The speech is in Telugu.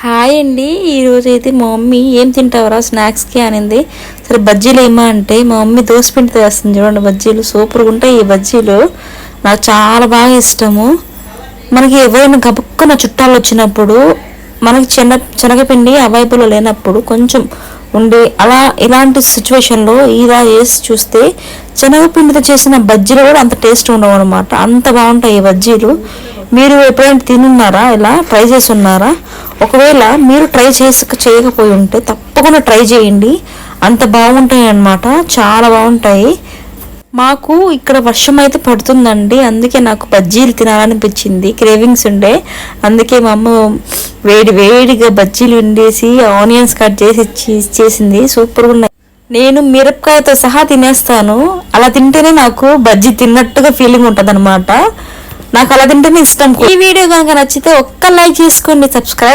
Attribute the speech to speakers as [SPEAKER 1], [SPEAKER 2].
[SPEAKER 1] హాయ్ అండి. ఈరోజు అయితే మా మమ్మీ ఏం తింటావరా స్నాక్స్కి అనింది. సరే బజ్జీలు ఏమా అంటే మా మమ్మీ దోసపిండి తెస్తుంది చూడండి బజ్జీలు. సూపర్గా ఉంటాయి ఈ బజ్జీలు. నాకు చాలా బాగా ఇష్టము. మనకి ఎవరైనా గబుక్కున చుట్టాలు వచ్చినప్పుడు మనకి చెన శనగపిండి అవైలబుల్ లేనప్పుడు కొంచెం ఉండే అలా ఇలాంటి సిచ్యువేషన్లో ఇలా వేసి చూస్తే శనగపిండితో చేసిన బజ్జీలు కూడా అంత టేస్ట్ ఉండవు అనమాట అంత బాగుంటాయి ఈ బజ్జీలు. మీరు ఎప్పుడైనా తినున్నారా? ఇలా ట్రై చేసి ఉన్నారా? ఒకవేళ మీరు ట్రై చేసి చేయకపోయి ఉంటే తప్పకుండా ట్రై చేయండి. అంత బాగుంటాయి అన్నమాట చాలా బాగుంటాయి. మాకు ఇక్కడ వర్షం అయితే పడుతుందండి. అందుకే నాకు బజ్జీలు తినాలనిపించింది. క్రేవింగ్స్ ఉండే. అందుకే మా అమ్మ వేడి వేడిగా బజ్జీలు వండేసి ఆనియన్స్ కట్ చేసి చేసింది సూపర్గా ఉన్నాయి. నేను మిరపకాయతో సహా తినేస్తాను. అలా తింటేనే నాకు బజ్జీ తిన్నట్టుగా ఫీలింగ్ ఉంటుంది నాకు అలా తింటేనే ఇష్టం. ఈ వీడియో కనుక నచ్చితే ఒక్క లైక్ చేసుకోండి సబ్స్క్రైబ్